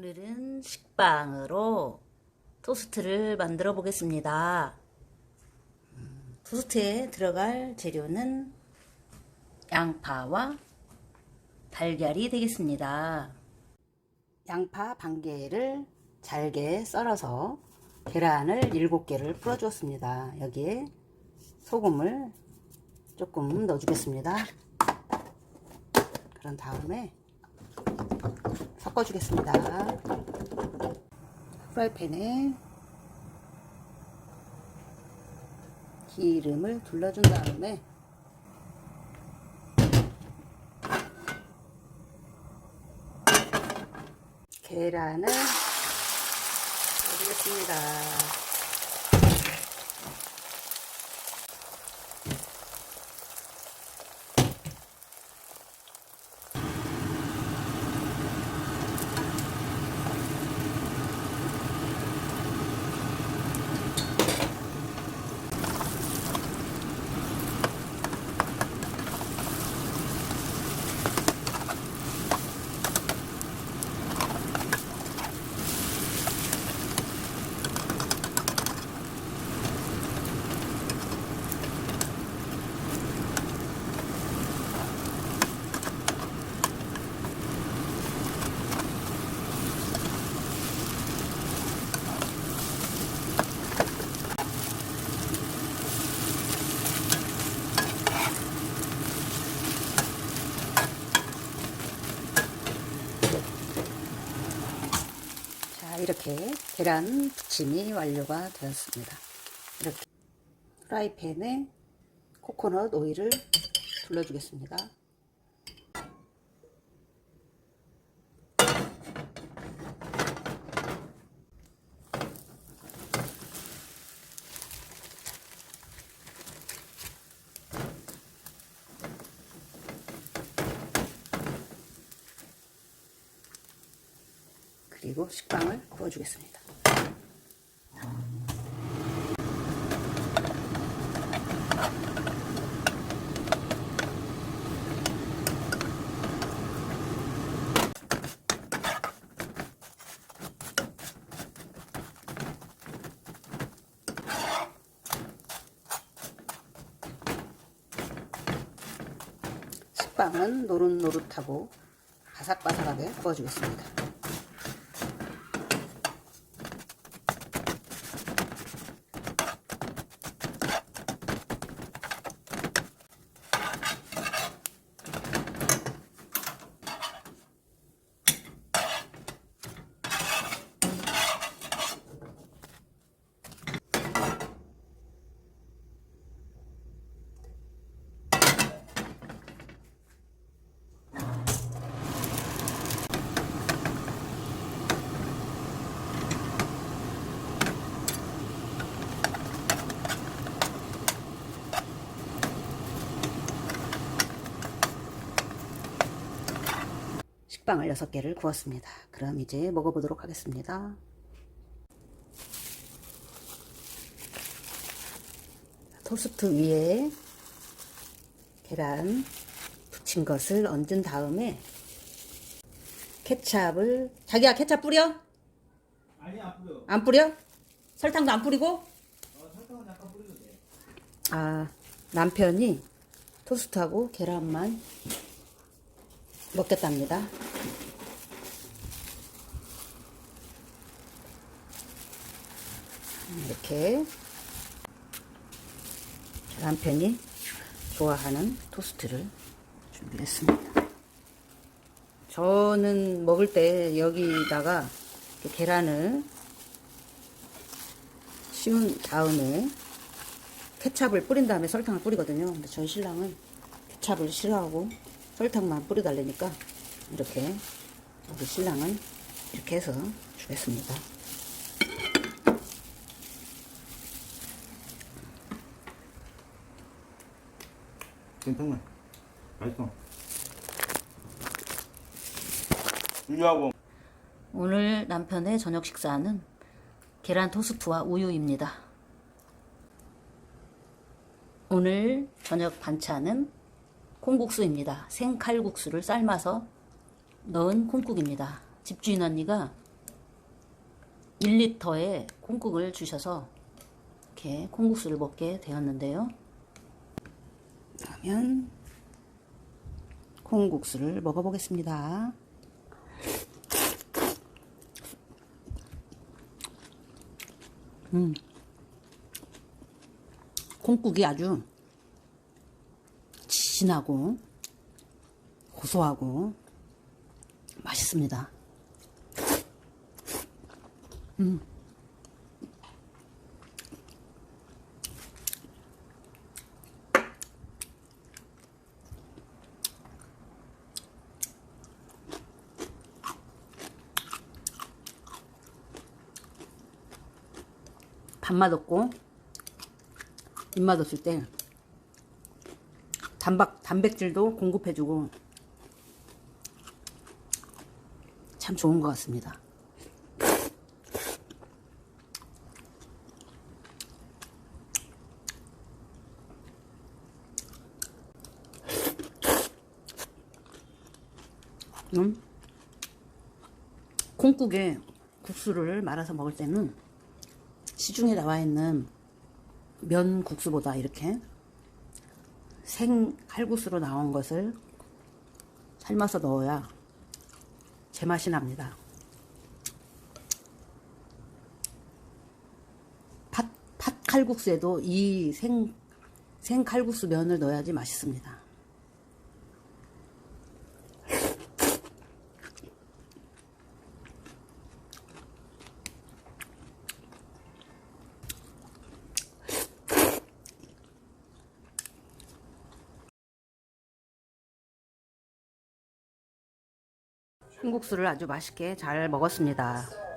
오늘은 식빵으로 토스트를 만들어 보겠습니다. 음, 토스트에 들어갈 재료는 양파와 달걀이 되겠습니다. 양파 반 개를 잘게 썰어서 계란을 7개를 풀어 주었습니다. 여기에 소금을 조금 넣어 주겠습니다. 그런 다음에 섞어 주겠습니다. 프라이팬에 기름을 둘러준 다음에 계란을 넣어주겠습니다. 이렇게 계란 부침이 완료가 되었습니다. 이렇게 프라이팬에 코코넛 오일을 둘러주겠습니다. 그리고 식빵을 구워주겠습니다. 식빵은 노릇노릇하고 바삭바삭하게 구워주겠습니다. 식빵을 6개를 구웠습니다. 그럼 이제 먹어보도록 하겠습니다. 토스트 위에 계란 부친 것을 얹은 다음에 케찹을 자기야 케찹 뿌려? 아니 안 뿌려. 안 뿌려? 설탕도 안 뿌리고? 어, 설탕은 약간 뿌려도 돼. 아 남편이 토스트하고 계란만 먹겠답니다. 이렇게 남편이 좋아하는 토스트를 준비했습니다. 저는 먹을 때 여기다가 계란을 씌운 다음에 케찹을 뿌린 다음에 설탕을 뿌리거든요. 근데 저희 신랑은 케찹을 싫어하고 설탕만 뿌려달라니까 이렇게 우리 신랑은 이렇게 해서 주겠습니다. 괜찮네. 맛있어. 우유하고 오늘 남편의 저녁 식사는 계란 토스트와 우유입니다. 오늘 저녁 반찬은 콩국수입니다. 생칼국수를 삶아서 넣은 콩국입니다. 집주인 언니가 1리터의 콩국을 주셔서 이렇게 콩국수를 먹게 되었는데요. 그러면 콩국수를 먹어보겠습니다. 음, 콩국이 아주 진하고 고소하고 맛있습니다. 밥맛 없고 입맛 없을 때 단박 단백질도 공급해주고 참 좋은 것 같습니다. 음? 콩국에 국수를 말아서 먹을 때는 시중에 나와 있는 면 국수보다 이렇게 생 칼국수로 나온 것을 삶아서 넣어야 제맛이 납니다. 팥, 팥 칼국수에도 이 생, 생 칼국수 면을 넣어야지 맛있습니다. 콩국수를 아주 맛있게 잘 먹었습니다.